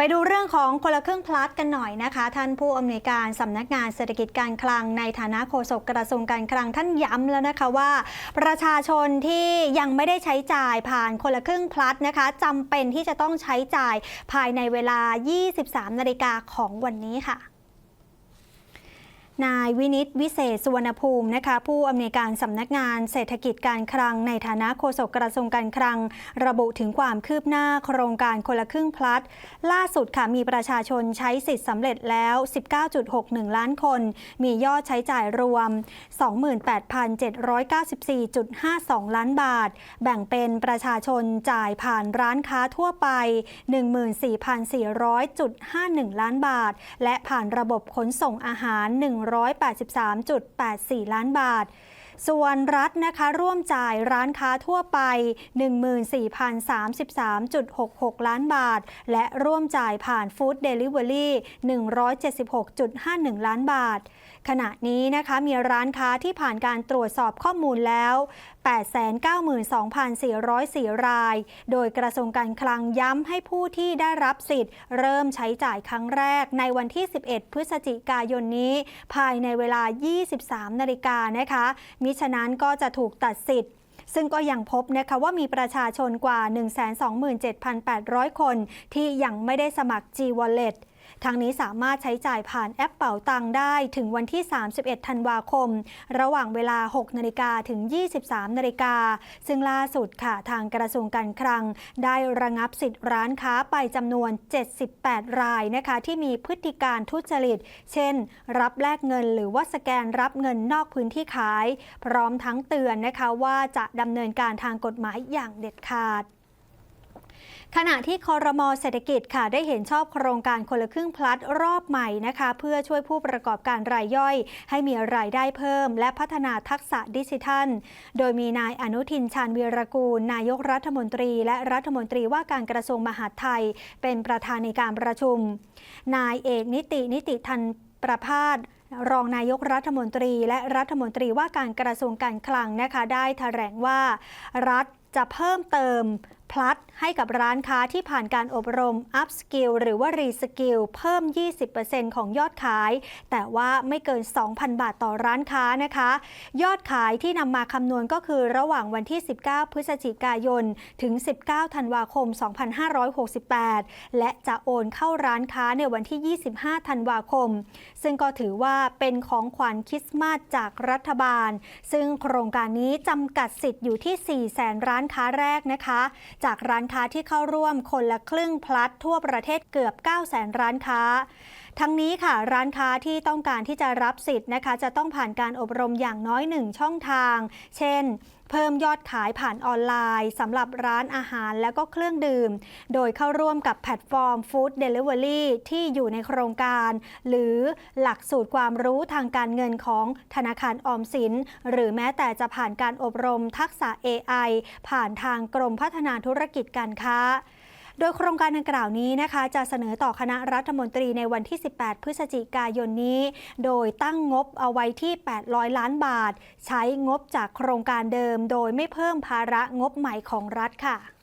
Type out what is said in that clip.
ไปดูเรื่องของคนละครึ่งพลัสกันหน่อยนะคะ ท่านผู้อำนวยการสำนักงานเศรษฐกิจการคลังในฐานะโฆษกกระทรวงการคลังท่านย้ำแล้วนะคะว่า ประชาชนที่ยังไม่ได้ใช้จ่ายผ่านคนละครึ่งพลัสนะคะจำเป็นที่จะต้องใช้จ่ายภายในเวลา 23 นาฬิกาของวันนี้ค่ะ นายวินิตวิเศษสุวรรณภูมินะคะผู้อำนวยการสำนักงานเศรษฐกิจการคลัง ในฐานะโฆษกกระทรวงการคลัง ระบุถึงความคืบหน้าโครงการคนละครึ่งพลัดล่าสุดค่ะมีประชาชนใช้สิทธิ์สำเร็จแล้ว 19.61 ล้านคน มียอดใช้จ่ายรวม 28,794.52 ล้านบาท แบ่งเป็นประชาชนจ่ายผ่านร้านค้าทั่วไป 14,400.51 ล้านบาท และผ่านระบบขนส่งอาหาร1 183.84 ล้านบาทส่วนรัฐนะคะร่วมจ่ายร้านค้าทั่วไป 14,033.66 ล้านบาท และร่วมจ่ายผ่านฟู้ดเดลิเวอรี่176.51 ล้านบาท ขณะนี้นะคะมีร้านค้าที่ผ่านการตรวจสอบข้อมูลแล้ว 892,404 ราย โดยกระทรวงการคลังย้ำให้ผู้ที่ได้รับสิทธิ์ เริ่มใช้จ่ายครั้งแรกในวันที่ 11 พฤศจิกายนนี้ ภายในเวลา 23 นาฬิกานะคะ มิฉะนั้นก็จะถูกตัดสิทธิ์ซึ่งก็ยังพบนะคะว่ามีประชาชนกว่า 127,800 คน ที่ยังไม่ได้สมัคร G-Wallet ทางนี้สามารถใช้จ่ายผ่านแอปเป่าตังได้ถึงวันที่ 31 ธันวาคม ระหว่างเวลา 6 นาฬิกาถึง 23 นาฬิกา ซึ่งล่าสุดค่ะทางกระทรวงการคลัง ได้ระงับสิทธิ์ร้านค้าไปจำนวน 78 รายนะคะ ที่มีพฤติการทุจริต เช่น รับแลกเงินหรือว่าสแกนรับเงินนอกพื้นที่ขาย พร้อมทั้งเตือนนะคะว่าจะดำเนินการทางกฎหมายอย่างเด็ดขาด ขณะที่คอรมอเศรษฐกิจค่ะได้เห็นชอบโครงการคนละครึ่งพลัดรอบใหม่นะคะ เพื่อช่วยผู้ประกอบการรายย่อย ให้มีรายได้เพิ่ม และพัฒนาทักษะดิจิทัล โดยมีนายอนุทินชาญวีรกูล นายกรัฐมนตรี และรัฐมนตรีว่าการกระทรวงมหาดไทย เป็นประธานในการประชุม นายเอกนิตินิติทันประพาสรองนายกรัฐมนตรี และรัฐมนตรีว่าการกระทรวงการคลังนะคะได้แถลงว่า รัฐจะเพิ่มเติม พลัดให้กับร้านค้าที่ผ่านการอบรม Up Skill หรือว่า Re Skill เพิ่ม 20%ของยอดขาย แต่ว่าไม่เกิน 2,000 บาทต่อร้านค้านะคะ ยอดขายที่นำมาคำนวณก็คือระหว่างวันที่ 19 พฤศจิกายน ถึง 19 ธันวาคม 2568 และจะโอนเข้าร้านค้าในวันที่ 25 ธันวาคม ซึ่งก็ถือว่าเป็นของขวัญคริสต์มาสจากรัฐบาล ซึ่งโครงการนี้จำกัดสิทธิ์อยู่ที่4แสนร้านค้าแรกนะคะจากร้านค้าที่เข้าร่วมคนละครึ่งพลัดทั่วประเทศเกือบ 9 0 0แสนร้านค้า ทั้งนี้ค่ะร้านค้าที่ต้องการที่จะรับสิทธิ์นะคะ จะต้องผ่านการอบรมอย่างน้อยหนึ่งช่องทาง เช่นเพิ่มยอดขายผ่านออนไลน์สำหรับร้านอาหารและก็เครื่องดื่ม โดยเข้าร่วมกับแพลตฟอร์ม Food Delivery ที่อยู่ในโครงการ หรือหลักสูตรความรู้ทางการเงินของธนาคารออมสิน หรือแม้แต่จะผ่านการอบรมทักษะ AI ผ่านทางกรมพัฒนาธุรกิจการค้า โดยโครงการดังกล่าวนี้นะคะ จะเสนอต่อคณะรัฐมนตรีในวันที่ 18 พฤศจิกายนนี้ โดยตั้งงบเอาไว้ที่ 800 ล้านบาท ใช้งบจากโครงการเดิม โดยไม่เพิ่มภาระงบใหม่ของรัฐค่ะ